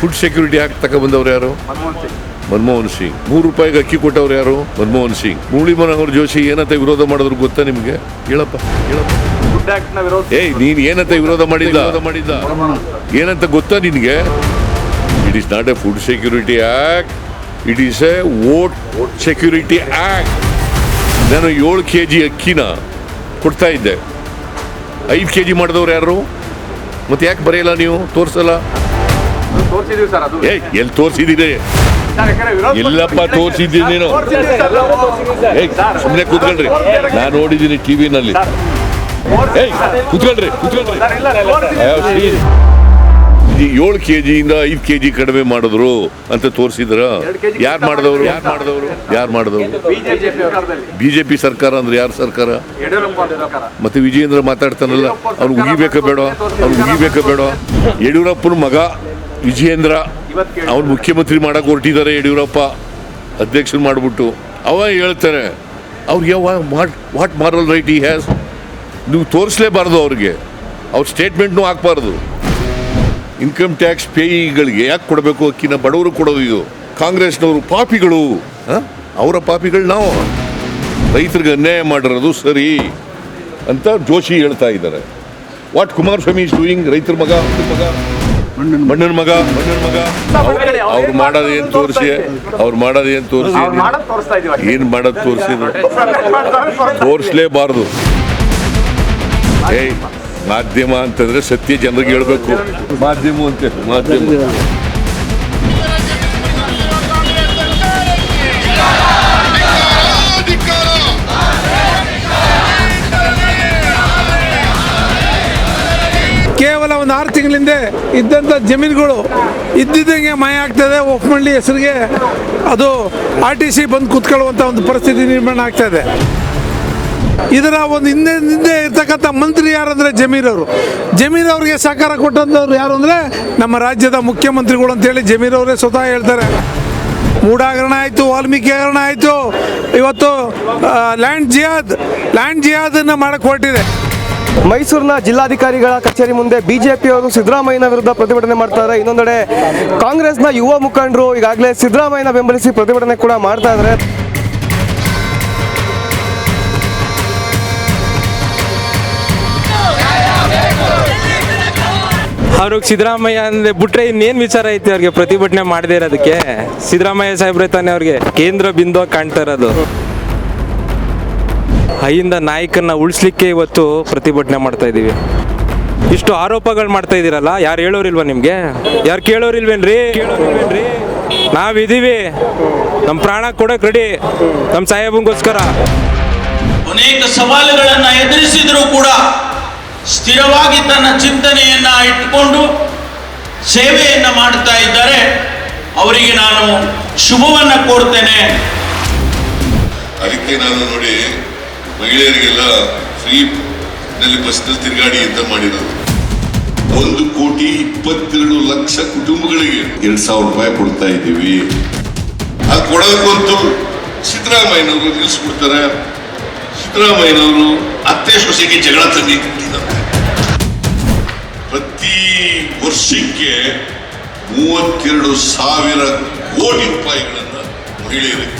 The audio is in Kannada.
ಫುಡ್ ಸೆಕ್ಯೂರಿಟಿ ಆಕ್ಟ್ ತಗೊಬಂದವ್ರು ಯಾರು? ಮನಮೋಹನ್ ಸಿಂಗ್. ಮೂರು ರೂಪಾಯಿಗೆ ಅಕ್ಕಿ ಕೊಟ್ಟವ್ರು ಯಾರು? ಮನಮೋಹನ್ ಸಿಂಗ್. ಮುರಳಿ ಮನೋಹರ್ ಜೋಶಿ ಏನಂತ ವಿರೋಧ ಮಾಡಿದ್ರು ಗೊತ್ತಾ ನಿಮ್ಗೆ? ಹೇಳಪ್ಪ ಹೇಳಪ್ಪ. ಏಯ್ ನೀನ್ ಏನಂತ ವಿರೋಧ ಮಾಡಿದ್ದ? ಮಾಡಿದ್ದ. ಏನಂತ ಗೊತ್ತಾ ನಿನ್ಗೆ? It is not a food security act it is a vote security act ನಾನು ಏಳು ಕೆ ಜಿ ಅಕ್ಕಿನ ಕೊಡ್ತಾ ಇದ್ದೆ. ಐದು ಕೆ ಜಿ ಮಾಡಿದವ್ರು ಯಾರು? ಮತ್ತೆ ಯಾಕೆ ಬರೆಯಲ್ಲ ನೀವು? ತೋರಿಸಲ್ಲ? ತೋರಿಸಿದೀವಿ ಸರ್ ಅದು. ಏಯ್ ಎಲ್ಲಿ ತೋರಿಸಿದ್ದೀರಿ ಇಲ್ಲಪ್ಪ ತೋರಿಸಿದ್ದೀನಿ ನೀನು. ಏಯ್ ಸುಮ್ಮನೆ ಕೂತ್ಕೊಳ್ರಿ. ನಾನು ನೋಡಿದ್ದೀನಿ ಟಿವಿನಲ್ಲಿ ಏಯ್ ಕೂತ್ಕೊಳ್ರಿ ಕೂತ್ಕೊಳ್ರಿ. ಏಳು ಕೆ ಜಿಯಿಂದ ಐದು ಕೆ ಜಿ ಕಡಿಮೆ ಮಾಡಿದ್ರು ಅಂತ ತೋರಿಸಿದ್ರ? ಯಾರು ಮಾಡಿದವರು? ಯಾರು ಮಾಡಿದವರು? ಯಾರು ಮಾಡಿದವರು? ಬಿಜೆಪಿ ಸರ್ಕಾರ ಅಂದ್ರೆ ಯಾರು ಸರ್ಕಾರ? ಮತ್ತೆ ವಿಜಯೇಂದ್ರ ಮಾತಾಡ್ತಾನಲ್ಲ ಅವ್ನು ಉಗಿಬೇಕ ಬೇಡ ಅವ್ನು ಉಗಿಬೇಕ ಬೇಡ. ಯಡಿಯೂರಪ್ಪನ ಮಗ ವಿಜಯೇಂದ್ರ, ಅವ್ನು ಮುಖ್ಯಮಂತ್ರಿ ಮಾಡಕ್ ಹೊರಟಿದ್ದಾರೆ ಯಡಿಯೂರಪ್ಪ ಅಧ್ಯಕ್ಷರು ಮಾಡಿಬಿಟ್ಟು. ಅವ ಹೇಳ್ತಾರೆ ಅವ್ರಿಗೆ what what moral right he has ನೀವು ತೋರಿಸ್ಲೇಬಾರ್ದು ಅವ್ರಿಗೆ. ಅವ್ರ ಸ್ಟೇಟ್ಮೆಂಟ್ನು ಹಾಕ್ಬಾರ್ದು. ಇನ್ಕಮ್ ಟ್ಯಾಕ್ಸ್ ಪೇಯಿಗಳಿಗೆ ಯಾಕೆ ಕೊಡಬೇಕು ಅಕ್ಕಿನ? ಬಡವರು ಕೊಡೋದು ಇದು. ಕಾಂಗ್ರೆಸ್ನವರು ಪಾಪಿಗಳು? ಅವರ ಪಾಪಿಗಳು ನಾವು. ರೈತರಿಗೆ ಅನ್ಯಾಯ ಮಾಡಿರೋದು ಸರಿ ಅಂತ ಜೋಶಿ ಹೇಳ್ತಾ ಇದ್ದಾರೆ. ವಾಟ್ ಕುಮಾರಸ್ವಾಮಿ ಇಸ್ ಡೂಯಿಂಗ್ ರೈತರ ಮಗ ಮಗ? ಮಣ್ಣನ ಮಗ. ಮಣ್ಣನ ಮಗ ಅವ್ರು ಮಾಡೋದು ಏನ್ ತೋರಿಸಿ? ಅವ್ರು ಮಾಡೋದು ಏನ್ ತೋರಿಸಿ? ಏನ್ ಮಾಡೋದ್ ತೋರಿಸಿದ್ರು ತೋರಿಸ್ಲೇಬಾರ್ದು. ಏಯ್ ಮಾಧ್ಯಮ ಅಂತಂದ್ರೆ ಸತ್ಯ ಜನರಿಗೆ ಹೇಳ್ಬೇಕು. ಮಾಧ್ಯಮ ಅಂತ ಮಾಧ್ಯಮ. ಕೇವಲ ಒಂದು ಆರು ತಿಂಗಳಿಂದ ಇದ್ದಂಥ ಜಮೀನುಗಳು ಇದ್ದಿದ್ದಂಗೆ ಮಾಯ ಆಗ್ತದೆ. ಒಪ್ಪಮಳ್ಳಿ ಹೆಸರಿಗೆ ಅದು ಆರ್ ಟಿ ಸಿ ಬಂದು ಕೂತ್ಕೊಳ್ಳುವಂಥ ಒಂದು ಪರಿಸ್ಥಿತಿ ನಿರ್ಮಾಣ ಆಗ್ತಾ ಇದೆ. ಇದರ ಒಂದು ಹಿಂದೆ ಹಿಂದೆ ಇರ್ತಕ್ಕಂಥ ಮಂತ್ರಿ ಯಾರಂದ್ರೆ ಜಮೀರವರು ಜಮೀರವ್ರಿಗೆ ಸಹಕಾರ ಕೊಟ್ಟಂಥವ್ರು ಯಾರು ಅಂದರೆ ನಮ್ಮ ರಾಜ್ಯದ ಮುಖ್ಯಮಂತ್ರಿಗಳು ಅಂತೇಳಿ ಜಮೀರವರೇ ಸ್ವತಃ ಹೇಳ್ತಾರೆ. ಮೂಡಾಗರಣ ಆಯಿತು ವಾಲ್ಮೀಕಿ ಹಗರಣ ಆಯಿತು. ಇವತ್ತು ಲ್ಯಾಂಡ್ ಜಿಯಾದ್ ಲ್ಯಾಂಡ್ ಜಿಯಾದನ್ನು ಮಾಡಕ್ಕೆ ಹೊರಟಿದೆ. ಮೈಸೂರಿನ ಜಿಲ್ಲಾಧಿಕಾರಿಗಳ ಕಚೇರಿ ಮುಂದೆ ಬಿಜೆಪಿಯವರು ಸಿದ್ದರಾಮಯ್ಯನ ವಿರುದ್ಧ ಪ್ರತಿಭಟನೆ ಮಾಡ್ತಾರೆ. ಇನ್ನೊಂದೆಡೆ ಕಾಂಗ್ರೆಸ್ನ ಯುವ ಮುಖಂಡರು ಈಗಾಗಲೇ ಸಿದ್ದರಾಮಯ್ಯನ ಬೆಂಬಲಿಸಿ ಪ್ರತಿಭಟನೆ ಕೂಡ ಮಾಡ್ತಾ ಅವ್ರಿಗೆ ಸಿದ್ದರಾಮಯ್ಯ ಅಂದ್ರೆ ಬಿಟ್ರೆ ಇನ್ನೇನ್ ವಿಚಾರ ಐತಿ ಅವ್ರಿಗೆ ಪ್ರತಿಭಟನೆ ಮಾಡದೇ ಇರೋದಕ್ಕೆ? ಸಿದ್ದರಾಮಯ್ಯ ಸಾಹೇಬ್ರೆ ತಾನೇ ಅವ್ರಿಗೆ ಕೇಂದ್ರ ಬಿಂದು ಕಾಣ್ತಾ ಇರೋದು. ಅಹಿಂದ ನಾಯಕನ್ನ ಉಳಿಸ್ಲಿಕ್ಕೆ ಇವತ್ತು ಪ್ರತಿಭಟನೆ ಮಾಡ್ತಾ ಇದ್ದೀವಿ. ಇಷ್ಟು ಆರೋಪಗಳು ಮಾಡ್ತಾ ಇದ್ದೀರಲ್ಲ ಯಾರು ಹೇಳೋರಿಲ್ವ ನಿಮ್ಗೆ? ಯಾರು ಕೇಳೋರಿಲ್ವೇನ್ರಿ? ಕೇಳೋರಿಲ್ವೇನ್ರಿ ನಾವಿದ್ದೀವಿ ನಮ್ಮ ಪ್ರಾಣ ಕೊಡಕ್ ರೆಡಿ ನಮ್ಮ ಸಾಹೇಬಂಗೋಸ್ಕರ. ಅನೇಕ ಸವಾಲುಗಳನ್ನ ಎದುರಿಸಿದರೂ ಕೂಡ ಸ್ಥಿರವಾಗಿ ತನ್ನ ಚಿಂತನೆಯನ್ನ ಇಟ್ಟುಕೊಂಡು ಸೇವೆಯನ್ನ ಮಾಡ್ತಾ ಇದ್ದಾರೆ. ಅವರಿಗೆ ನಾನು ಶುಭವನ್ನ ಕೋರ್ತೇನೆ. ಅದಕ್ಕೆ ನಾನು ನೋಡಿ ಮಹಿಳೆಯರಿಗೆಲ್ಲ ಫ್ರೀ ನಲ್ಲಿ ಬಸ್ನಲ್ಲಿ ತಿರುಗಾಡಿ ಅಂತ ಮಾಡಿರೋದು. ಒಂದು ಕೋಟಿ ಇಪ್ಪತ್ತೆರಡು ಲಕ್ಷ ಕುಟುಂಬಗಳಿಗೆ ಎರಡ್ ಸಾವಿರ ರೂಪಾಯಿ ಕೊಡ್ತಾ ಇದ್ದೀವಿ. ಅದು ಕೊಡೋದಕ್ಕಂತೂ ಸಿದ್ದರಾಮಯ್ಯನವರು ನಿಲ್ಲಿಸ್ಬಿಡ್ತಾರೆ. ಸಿದ್ದರಾಮಯ್ಯನವರು ಅತ್ತೆ ಸೊಸೆಗೆ ಜಗಳ ತಂದಿ ಪ್ರತಿ ವರ್ಷಕ್ಕೆ ಮೂವತ್ತೆರಡು ಸಾವಿರ ಕೋಟಿ ರೂಪಾಯಿಗಳನ್ನು ಮಹಿಳೆಯರಿಗೆ